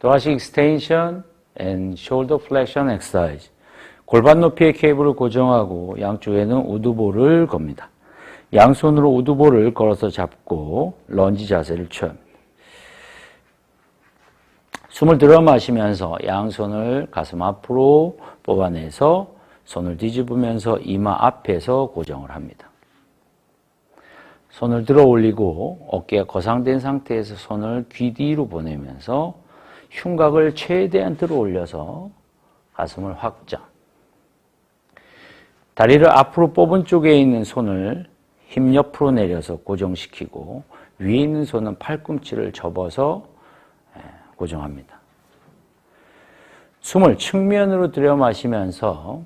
thoracic extension and. 골반 높이의 케이블을 고정하고 양쪽에는 우두볼을 겁니다. 양손으로 우두볼을 걸어서 잡고 런지 자세를 취합니다. 숨을 들어 마시면서 양손을 가슴 앞으로 뽑아내서 손을 뒤집으면서 이마 앞에서 고정을 합니다. 손을 들어 올리고 어깨가 거상된 상태에서 손을 귀 뒤로 보내면서 흉곽을 최대한 들어 올려서 가슴을 확장. 다리를 앞으로 뽑은 쪽에 있는 손을 힘 옆으로 내려서 고정시키고 위에 있는 손은 팔꿈치를 접어서 예, 고정합니다. 숨을 측면으로 들여 마시면서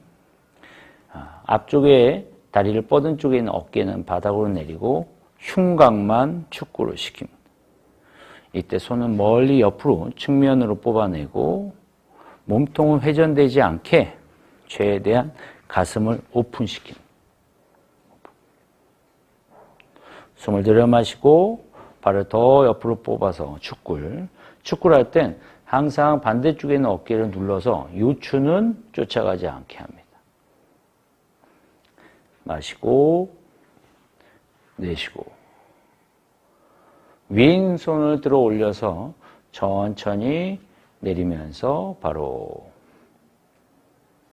아, 앞쪽에 다리를 뻗은 쪽에 있는 어깨는 바닥으로 내리고 흉곽만 축구를 시킵니다. 이때 손은 멀리 옆으로 측면으로 뽑아내고 몸통은 회전되지 않게 최대한 가슴을 오픈시킵니다. 숨을 들여 마시고 발을 더 옆으로 뽑아서 축굴. 축구를 할 땐 항상 반대쪽에 있는 어깨를 눌러서 요추는 쫓아가지 않게 합니다. 마시고 내쉬고 왼손을 들어 올려서 천천히 내리면서 바로